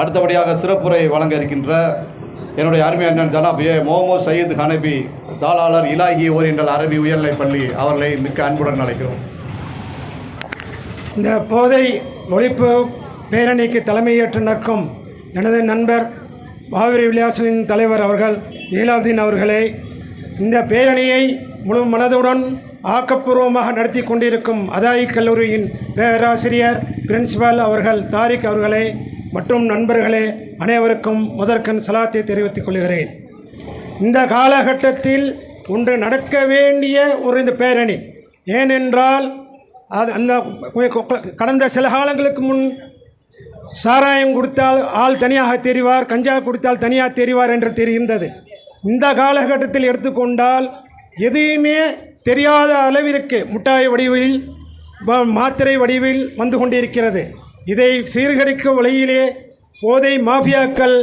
அடுத்தபடியாக சிறப்புரை வழங்க இருக்கின்ற என்னுடைய அருமை அண்ணன் ஜனாப் ஏ. மோமோ சயீத் ஹனபி தாளாளர் இலாகி ஓரியண்டல் அரபி உயர்நிலைப் பள்ளி அவர்களை மிக்க அன்புடன் அழைக்கிறோம். இந்த போதை ஒழிப்பு பேரணிக்கு தலைமையேற்று நிற்கும் எனது நண்பர் மாவிரி விலாசனின் தலைவர் அவர்கள் ஈலாதீன் அவர்களே இந்த பேரணியை முழு மனதுடன் ஆக்கப்பூர்வமாக நடத்தி கொண்டிருக்கும் அதாயி கல்லூரியின் பேராசிரியர் பிரின்சிபால் அவர்கள் தாரிக் அவர்களே மற்றும் நண்பர்களே அனைவருக்கும் முதற்கண் சலாத்தை தெரிவித்துக் கொள்கிறேன். இந்த காலகட்டத்தில் ஒன்று நடக்க வேண்டிய ஒரு இந்த பேரணி. ஏனென்றால் அது அந்த கடந்த சில காலங்களுக்கு முன் சாராயம் கொடுத்தால் ஆள் தனியாக தெரிவார் கஞ்சா கொடுத்தால் தனியாக தெரிவார் என்று தெரிந்தது இந்த காலகட்டத்தில் எடுத்துக்கொண்டால் எதையுமே தெரியாத அளவிற்கு முட்டாய் வடிவில் மாத்திரை வடிவில் வந்து கொண்டிருக்கிறது. இதை சீர்கடிக்கும் வழியிலே போதை மாஃபியாக்கள்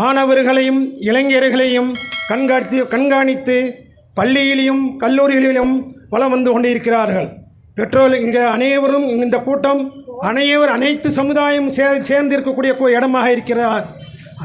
மாணவர்களையும் இளைஞர்களையும் கண்காணித்து கண்காணித்து பள்ளியிலும் கல்லூரிகளிலும் வலம் வந்து கொண்டிருக்கிறார்கள். பெட்ரோல் இங்கே அனைவரும் இந்த கூட்டம் அனைவர் அனைத்து சமுதாயம் சே சேர்ந்திருக்கக்கூடிய இடமாக இருக்கிறார்.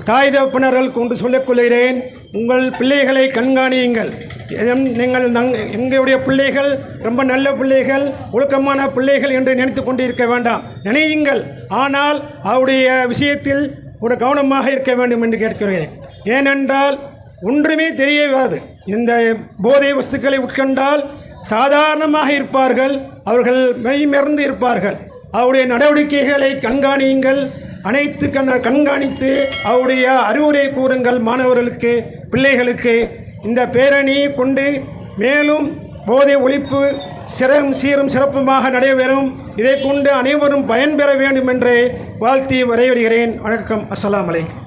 தாய் தகப்பனர்கள் கொண்டு சொல்லிக்கொள்கிறேன் உங்கள் பிள்ளைகளை கண்காணியுங்கள். நீங்கள் நங் எங்களுடைய பிள்ளைகள் ரொம்ப நல்ல பிள்ளைகள் ஒழுக்கமான பிள்ளைகள் என்று நினைத்து கொண்டு இருக்க வேண்டாம். நினையுங்கள். ஆனால் அவருடைய விஷயத்தில் ஒரு கவனமாக இருக்க வேண்டும் என்று கேட்கிறேன். ஏனென்றால் ஒன்றுமே தெரியவாது இந்த போதை வஸ்துக்களை உட்கொண்டால் சாதாரணமாக இருப்பார்கள். அவர்கள் மெய்மறந்து இருப்பார்கள். அவருடைய நடவடிக்கைகளை கண்காணியுங்கள். அனைத்து கண் கண்காணித்து அவருடைய அறிவுரை கூறுங்கள். மாணவர்களுக்கு பிள்ளைகளுக்கு. இந்த பேரணி கொண்டு மேலும் போதை ஒழிப்பு சிறம் சீரும் சிறப்புமாக நடைபெறும். இதை கொண்டு அனைவரும் பயன்பெற வேண்டும் என்று வாழ்த்தி வரைவிடுகிறேன் வணக்கம். அஸ்லாம் வலைக்கம்